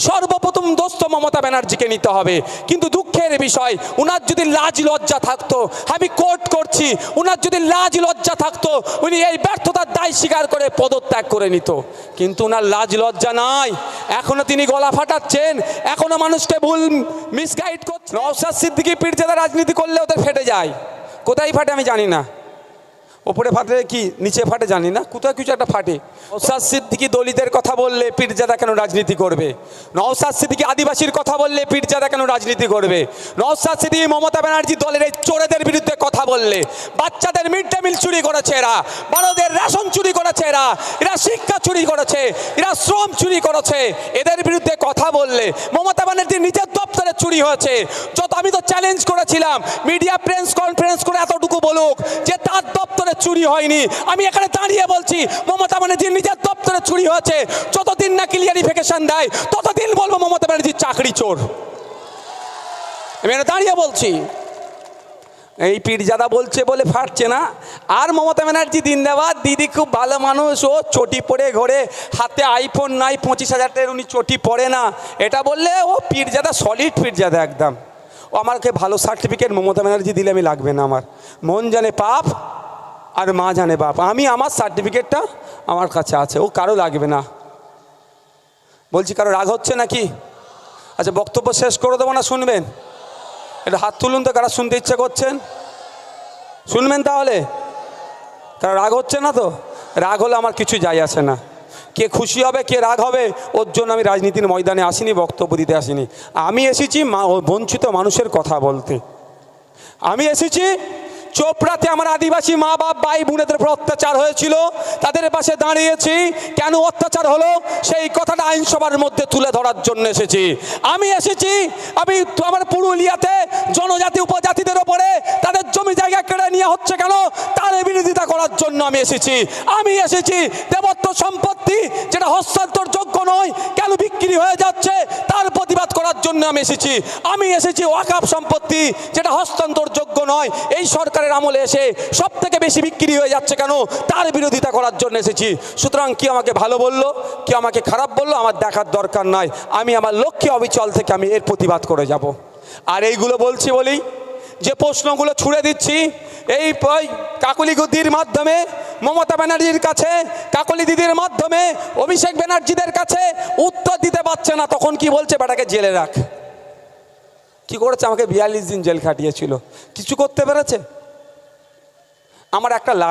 সর্বপ্রথম দোস্ত মমতা ব্যানার্জিকে নিতে হবে। কিন্তু দুঃখের বিষয়, উনার যদি লাজ লজ্জা থাকতো, আমি কোর্ট করছি, উনার যদি লাজ লজ্জা থাকতো, উনি এই ব্যর্থতার দায় স্বীকার করে পদত্যাগ করে নিত। কিন্তু উনার লাজ লজ্জা নাই। এখনও তিনি গলা ফাটাচ্ছেন। এখনও মানুষকে ভুল মিসগাইড করছেন। নওশাদ সিদ্দিকি পীরজাদা রাজনীতি করলে ওদের ফেটে যায়। কোথায় ফাটে আমি জানি না। ওপরে ফাটে কি, নিচে ফাটে জানি না কোথাও কিছু একটা ফাটে। নৌসাদ সিদ্দিকি দলিতের কথা বললে পীরজাদা কেন রাজনীতি করবে? নৌসাদ সিদ্দিকি আদিবাসীর কথা বললে পীরজাদা কেন রাজনীতি করবে? নৌসাদ সিদ্দিকি মমতা ব্যানার্জি দলের এই চোরেদের বিরুদ্ধে কথা বললে, বাচ্চাদের মিড ডে মিল চুরি করেছে এরা, বড়দের রেশন চুরি করেছে এরা এরা শিক্ষা চুরি করেছে, এরা শ্রম চুরি করেছে, এদের বিরুদ্ধে কথা বললে মমতা ব্যানার্জি নিজের দপ্তরে চুরি হয়েছে। যত আমি তো চ্যালেঞ্জ করেছিলাম মিডিয়া প্রেস কনফারেন্স করে এতটুকু বলুক যে তার দপ্তরে চুরি হয়নি। আমি এখানে দাঁড়িয়ে বলছি, মমতা ব্যানার্জি নিজের দপ্তরে চুরি হয়েছে, যতদিন না ক্লিয়ারিফিকেশন দেয়, ততদিন বলব মমতা ব্যানার্জির চাকরি চোর। আমি এখানে দাঁড়িয়ে বলছি। এই পীরজাদা বলছে বলে ফাটছে না। আর মমতা ব্যানার্জি দিনদাবাদ দিদি খুব ভালো মানুষ, ও চটি পরে ঘোরে, হাতে আইফোন নাই, পঁচিশ হাজার টাকার উনি চটি পরে না। এটা বললে ও পীরজাদা সলিড পীরজাদা একদম। ও আমাকে ভালো সার্টিফিকেট মমতা ব্যানার্জি দিলে আমি লাগবে না আমার। মন জানে পাপ আর মা জানে বাপ আমি আমার সার্টিফিকেটটা আমার কাছে আছে, ও কারও লাগবে না। বলছি, কারও রাগ হচ্ছে নাকি? আচ্ছা বক্তব্য শেষ করে দেবো না, শুনবেন? এটা হাত তুলুন তো, কারা শুনতে ইচ্ছে করছেন? শুনবেন তাহলে? কারণ রাগ হচ্ছে না তো? রাগ হলে আমার কিছু যায় আসে না। কে খুশি হবে, কে রাগ হবে, ওর জন্য আমি রাজনীতির ময়দানে আসিনি, বক্তব্য দিতে আসিনি। আমি এসেছি বঞ্চিত মানুষের কথা বলতে। আমি এসেছি চোপড়াতে আমার আদিবাসী মা বাপ, ভাই বোনেদের উপর অত্যাচার হয়েছিল, তাদের পাশে দাঁড়িয়েছি। কেন অত্যাচার হলো? সেই কথাটা আইনসভার মধ্যে তুলে ধরার জন্য এসেছি। আমি এসেছি, আমি আমার পুরুলিয়াতে জনজাতি, উপজাতিদের ওপরে তাদের জমি জায়গা কেড়ে নিয়ে হচ্ছে কেন? করার জন্য আমি এসেছি। আমি এসেছি দেবত্ব সম্পত্তি যেটা হস্তান্তর যোগ্য নয়, কেন বিক্রি হয়ে যাচ্ছে, তার প্রতিবাদ করার জন্য আমি এসেছি। আমি এসেছি ওয়াকাপ সম্পত্তি যেটা হস্তান্তর যোগ্য নয়, এই সরকারের আমলে এসে সব থেকে বেশি বিক্রি হয়ে যাচ্ছে কেন, তার বিরোধিতা করার জন্য এসেছি। সুতরাং কি আমাকে ভালো বলল, কি আমাকে খারাপ বলল, আমার দেখার দরকার নয় আমি আমার লক্ষ্যে অবিচল থেকে আমি এর প্রতিবাদ করে যাব। আর এইগুলো বলছি বলি যে প্রশ্নগুলো ছুড়ে দিচ্ছি, এই ওই কাকলি গুদ্দির মাধ্যমে, মমতা ব্যানার্জির কাছে, কাকলি দিদির মাধ্যমে, অভিষেক ব্যানার্জিদের কাছে উত্তর দিতে পারছে না, তখন কি বলছে বেটাকে জেলে রাখ। কি করেছে? আমাকে বিয়াল্লিশ দিন জেল খাটিয়েছিল। কিছু করতে পেরেছে? আমার একটা লাভ